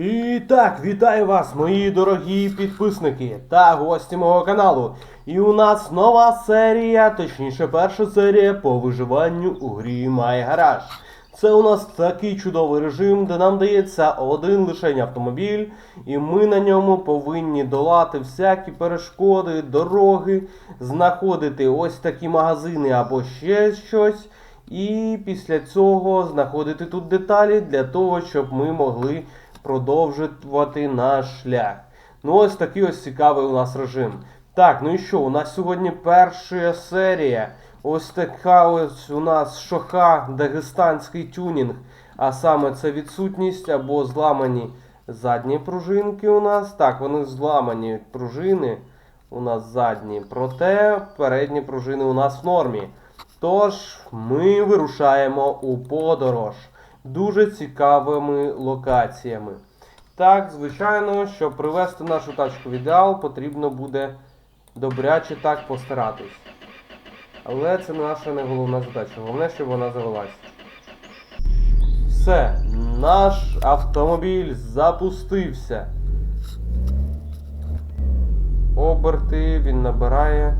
І так, вітаю вас, мої дорогі підписники та гості мого каналу. І у нас нова серія, точніше, перша серія по виживанню у грі My Garage. Це у нас такий чудовий режим, де нам дається один лишень автомобіль, і ми на ньому повинні долати всякі перешкоди, дороги, знаходити ось такі магазини або ще щось. І після цього знаходити тут деталі для того, щоб ми могли продовжувати наш шлях. Ну, ось такий ось цікавий у нас режим. Так, ну і що? У нас сьогодні перша серія. Ось така ось у нас шоха дагестанський тюнінг. А саме це відсутність або зламані задні пружинки у нас. Так, вони зламані пружини у нас задні. Проте передні пружини у нас в нормі. Тож, ми вирушаємо у подорож дуже цікавими локаціями. Так, звичайно, щоб привести нашу тачку в ідеал, потрібно буде добряче так постаратись. Але це наша не головна задача. Головне, щоб вона завелась. Все, наш автомобіль запустився. Оберти він набирає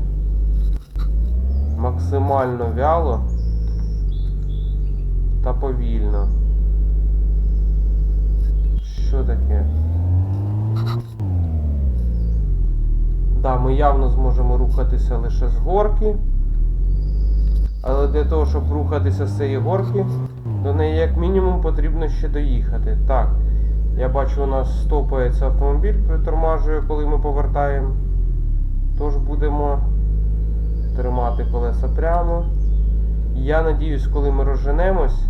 максимально вяло та повільно. Що таке? Да, ми явно зможемо рухатися лише з горки. Але для того, щоб рухатися з цієї горки, до неї як мінімум потрібно ще доїхати. Так, я бачу, у нас стопається автомобіль, притормажує, коли ми повертаємо. Тож будемо тримати колеса прямо. Я надіюсь, коли ми розженемось.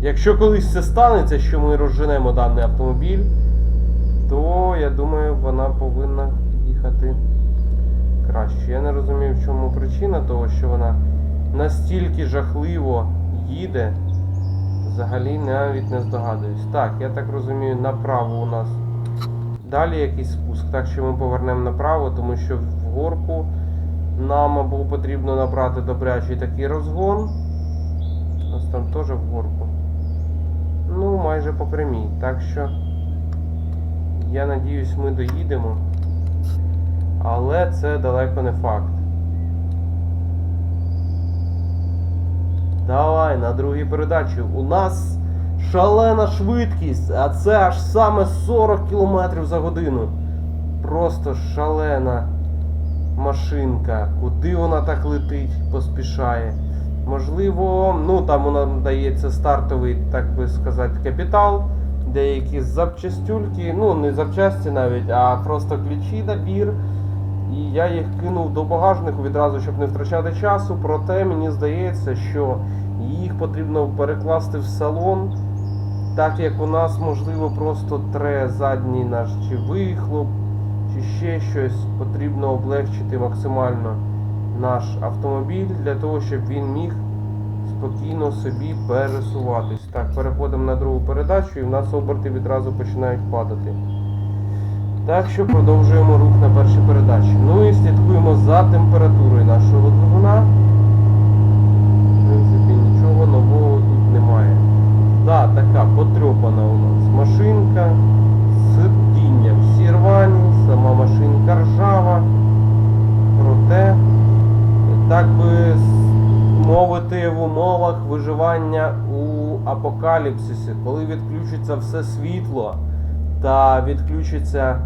Якщо колись це станеться, що ми розженемо даний автомобіль, то я думаю, вона повинна їхати краще. Я не розумію, в чому причина того, що вона настільки жахливо їде. Взагалі навіть не здогадуюсь. Так, я так розумію, направо у нас далі якийсь спуск. Так що ми повернемо направо, тому що в горку нам або потрібно набрати добрячий такий розгон. Ось там теж в горку. Ну, майже по прямій. Так що я надіюсь, ми доїдемо. Але це далеко не факт. Давай на другій передачі. У нас шалена швидкість, а це аж саме 40 км за годину. Просто шалена машинка. Куди вона так летить, поспішає. Можливо, ну там вона дається стартовий, так би сказати, капітал. Деякі запчастюльки, ну не запчасті навіть, а просто ключі набір. І я їх кинув до багажнику відразу, щоб не втрачати часу. Проте мені здається, що їх потрібно перекласти в салон, так як у нас, можливо, просто тре задній наш чи вихлоп, чи ще щось. Потрібно облегчити максимально наш автомобіль для того, щоб він міг спокійно собі пересуватись. Так, переходимо на другу передачу і в нас оберти відразу починають падати. Так що продовжуємо рух на першій передачі. Ну і слідкуємо за температурою нашого двигуна. В принципі, нічого нового тут немає. Да, така потрьопана у нас машинка. Сидіння всі рвані, сама машинка ржава. Проте, так би мовити, в умовах виживання у апокаліпсисі, коли відключиться все світло та відключиться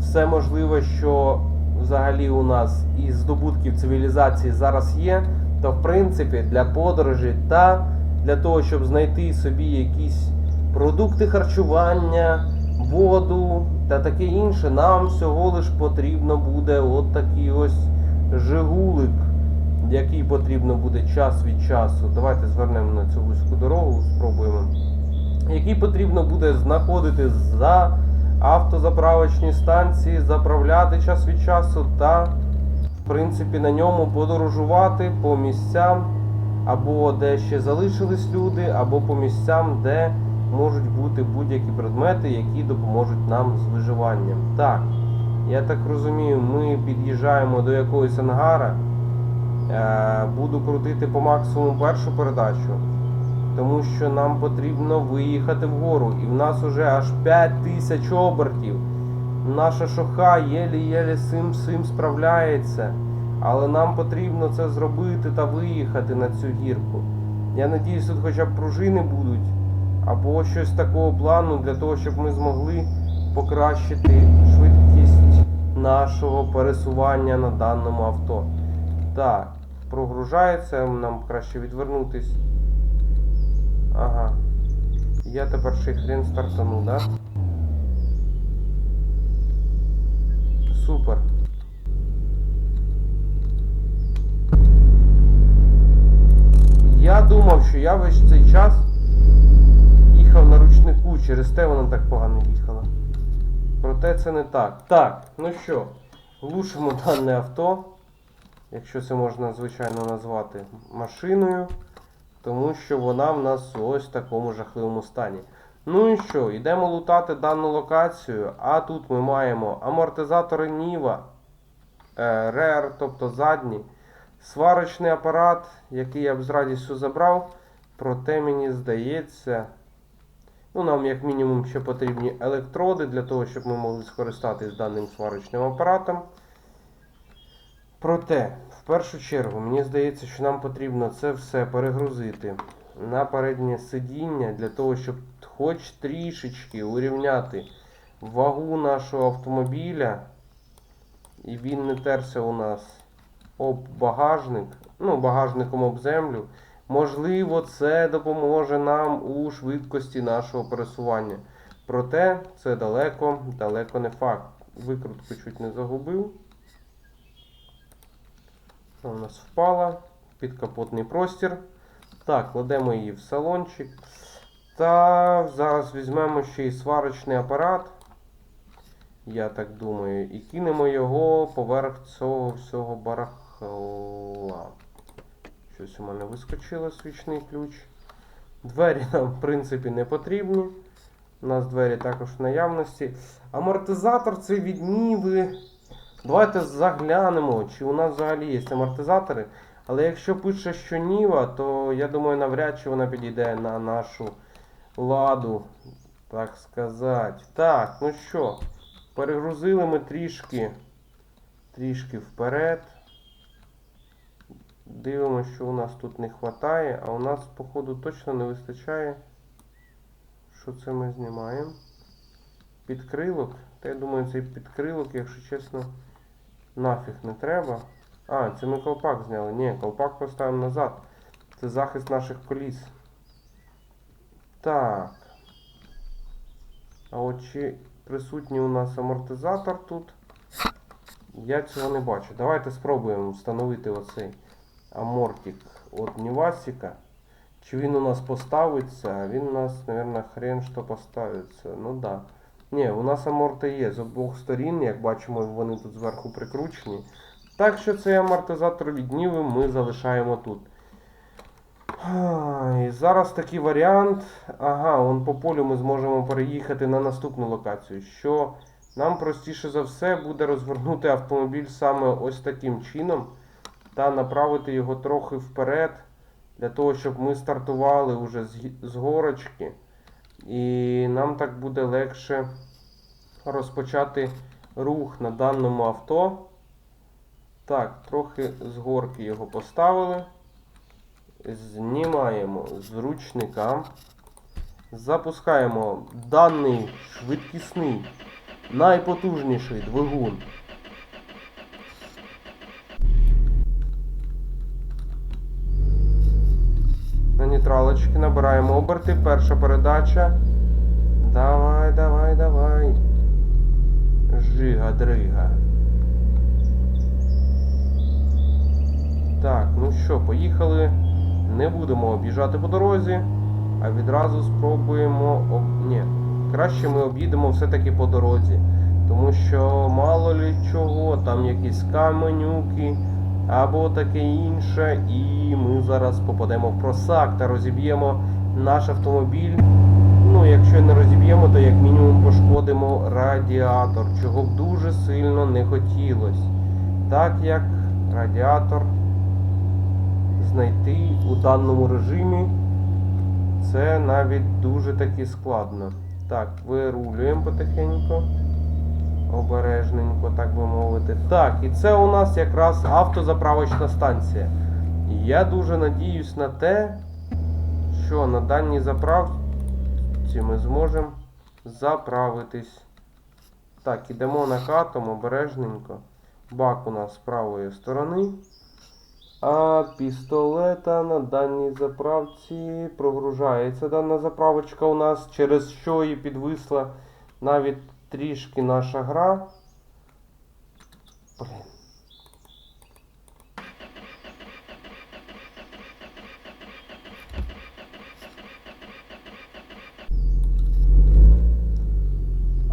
все можливе, що взагалі у нас із здобутків цивілізації зараз є, то в принципі для подорожі та для того, щоб знайти собі якісь продукти харчування, воду та таке інше, нам всього лиш потрібно буде от такий ось жигулик, який потрібно буде час від часу. Давайте звернемо на цю вузьку дорогу, спробуємо. Який потрібно буде знаходити за автозаправочні станції, заправляти час від часу та, в принципі, на ньому подорожувати по місцям, або де ще залишились люди, або по місцям, де можуть бути будь-які предмети, які допоможуть нам з виживанням. Так, я так розумію, ми під'їжджаємо до якогось ангара. Е, Буду крутити по максимуму першу передачу. тому що нам потрібно виїхати вгору. І в нас уже аж 5 тисяч обертів. Наша шоха єлі-єлі з цим всім справляється. Але нам потрібно це зробити та виїхати на цю гірку. Я надіюсь, тут хоча б пружини будуть, або щось такого плану для того, щоб ми змогли покращити швидкість нашого пересування на даному авто. Так, прогружається, нам краще відвернутись. Ага. Я тепер ще хрен стартану, да? Супер. Я думав, що я весь цей час їхав на ручнику, через те вона так погано їхала. Проте це не так. Так, ну що, глушимо дане авто, якщо це можна звичайно назвати машиною, тому що вона в нас ось в такому жахливому стані. Ну і що, йдемо лутати дану локацію, а тут ми маємо амортизатори Ніва, е, рер, тобто задні, сварочний апарат, який я б з радістю забрав, проте мені здається. Ну, нам як мінімум ще потрібні електроди для того, щоб ми могли скористатись даним сварочним апаратом. Проте, в першу чергу, мені здається, що нам потрібно це все перегрузити на переднє сидіння для того, щоб хоч трішечки урівняти вагу нашого автомобіля. І він не терся у нас об багажник, ну, багажником об землю. Можливо, це допоможе нам у швидкості нашого пересування. Проте це далеко, далеко не факт. Викрутку чуть не загубив. Вона у нас впала. Підкапотний простір. Так, кладемо її в салончик. Та зараз візьмемо ще й сварочний апарат. Я так думаю. І кинемо його поверх цього всього барахла. Щось у мене вискочило свічний ключ. Двері нам, в принципі, не потрібні. У нас двері також в наявності. Амортизатор це від Ніви. Давайте заглянемо, чи у нас взагалі є амортизатори. Але якщо пише, що Ніва, то я думаю, навряд чи вона підійде на нашу ладу, так сказати. Так, ну що, перегрузили ми трішки, трішки вперед. Дивимося, що у нас тут не вистачає, а у нас, походу, точно не вистачає. Що це ми знімаємо? Підкрилок. Та я думаю, цей підкрилок, якщо чесно, нафіг не треба. А, це ми колпак зняли. Ні, колпак поставимо назад. Це захист наших коліс. Так. А от чи присутній у нас амортизатор тут? Я цього не бачу. Давайте спробуємо встановити оцей амортик от Нівасіка. Чи він у нас поставиться? Він у нас, мабуть, хрен що поставиться. Ну да. Ні, у нас аморти є з обох сторін, як бачимо, вони тут зверху прикручені. Так що цей амортизатор від Ніви ми залишаємо тут. І зараз такий варіант. Ага, он по полю ми зможемо переїхати на наступну локацію. Що нам простіше за все буде розвернути автомобіль саме ось таким чином та направити його трохи вперед, для того, щоб ми стартували уже з, з горочки. І нам так буде легше розпочати рух на даному авто. Так, трохи з горки його поставили. Знімаємо з ручника. Запускаємо даний швидкісний, найпотужніший двигун. На нейтралочки набираємо оберти. Перша передача. Давай, давай, давай. Жига-дрига. Так, ну що, поїхали. Не будемо об'їжджати по дорозі, а відразу спробуємо. Об... Ні, краще ми об'їдемо все-таки по дорозі. Тому що мало лі чого, там якісь каменюки або таке інше, і ми зараз попадемо в просак та розіб'ємо наш автомобіль. Ну, якщо не розіб'ємо, то як мінімум пошкодимо радіатор, чого б дуже сильно не хотілося. Так як радіатор знайти у даному режимі це навіть дуже таки складно. Так, вирулюємо потихеньку. Обережненько, так би мовити. Так, і це у нас якраз автозаправочна станція. Я дуже надіюсь на те, що на даній заправці ми зможемо заправитись. Так, ідемо накатом обережненько. Бак у нас з правої сторони. А пістолета на даній заправці прогружається дана заправочка у нас, через що і підвисла навіть трішки наша гра. Блін.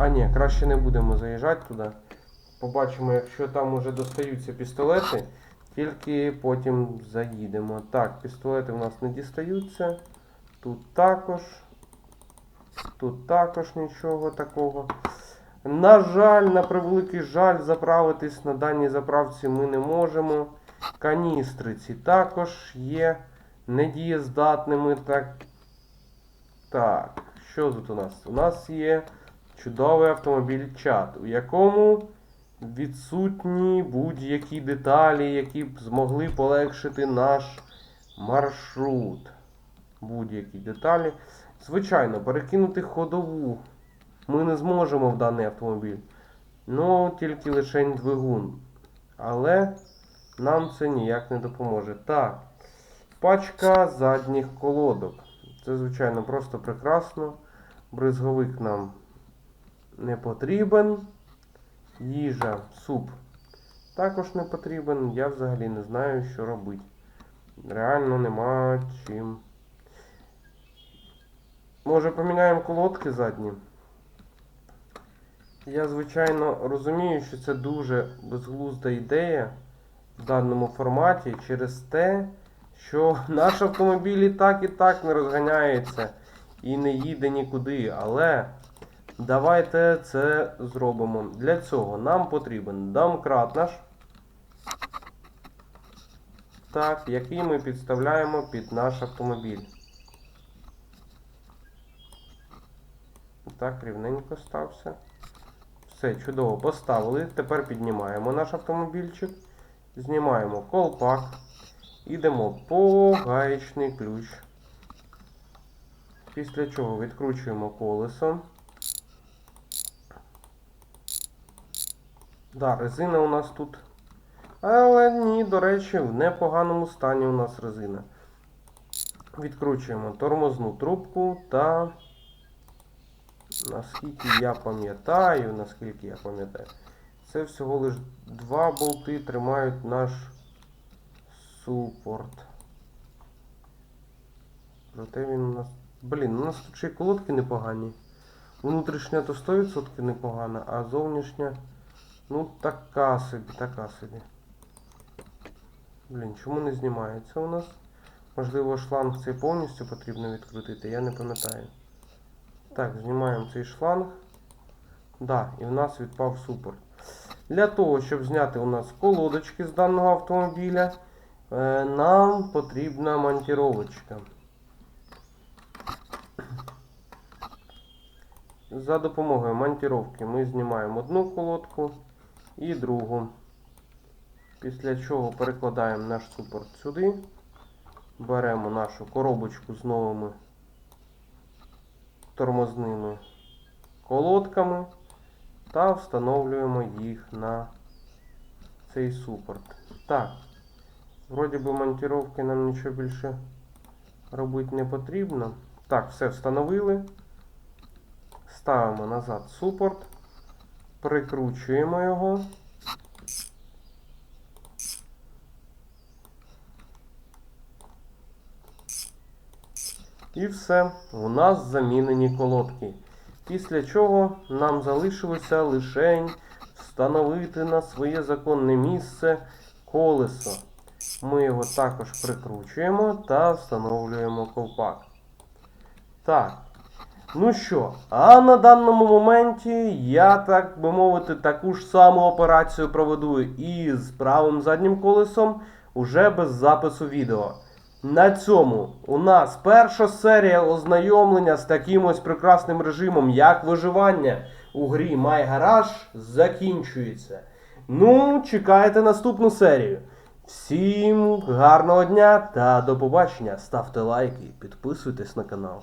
А ні, краще не будемо заїжджати туди. Побачимо, якщо там уже достаються пістолети, тільки потім заїдемо. Так, пістолети в нас не дістаються. Тут також. Тут також нічого такого. На жаль, на превеликий жаль, заправитись на даній заправці ми не можемо. Каністри ці також є недієздатними. Так, так, що тут у нас? У нас є чудовий автомобіль чат, у якому відсутні будь-які деталі, які б змогли полегшити наш маршрут. Будь-які деталі. Звичайно, перекинути ходову ми не зможемо в даний автомобіль. Ну, тільки лише двигун. Але нам це ніяк не допоможе. Так. Пачка задніх колодок. Це, звичайно, просто прекрасно. Бризговик нам не потрібен. Їжа, суп також не потрібен. Я взагалі не знаю, що робити. Реально нема чим. Може поміняємо колодки задні? Я, звичайно, розумію, що це дуже безглузда ідея в даному форматі через те, що наш автомобіль і так і так не розганяється і не їде нікуди. Але давайте це зробимо. Для цього нам потрібен домкрат наш. Так, який ми підставляємо під наш автомобіль. Так, рівненько стався. Все, чудово, поставили. Тепер піднімаємо наш автомобільчик. Знімаємо колпак. Ідемо по гаєчний ключ. Після чого відкручуємо колесо. Да, резина у нас тут. Але ні, до речі, в непоганому стані у нас резина. Відкручуємо тормозну трубку та. Наскільки я пам'ятаю, наскільки я пам'ятаю, це всього лиш два болти тримають наш супорт. Проте він у нас. Блін, у нас тут ще й колодки непогані. Внутрішня то 100% непогана, а зовнішня. Ну, така собі, така собі. Блін, чому не знімається у нас? Можливо, шланг цей повністю потрібно відкрутити, я не пам'ятаю. Так, знімаємо цей шланг. Да, і в нас відпав супорт. Для того, щоб зняти у нас колодочки з даного автомобіля, е, нам потрібна монтіровочка. За допомогою монтіровки ми знімаємо одну колодку і другу. Після чого перекладаємо наш супорт сюди. Беремо нашу коробочку з новими тормозними колодками та встановлюємо їх на цей супорт. Так, вроді би монтировки нам нічого більше робити не потрібно. Так, все встановили. Ставимо назад супорт, прикручуємо його. І все, у нас замінені колодки. Після чого нам залишилося лише встановити на своє законне місце колесо. Ми його також прикручуємо та встановлюємо ковпак. Так. Ну що, а на даному моменті я, так би мовити, таку ж саму операцію проведу і з правим заднім колесом уже без запису відео. На цьому у нас перша серія ознайомлення з таким ось прекрасним режимом, як виживання у грі My Garage закінчується. Ну, чекайте наступну серію. Всім гарного дня та до побачення. Ставте лайки, підписуйтесь на канал.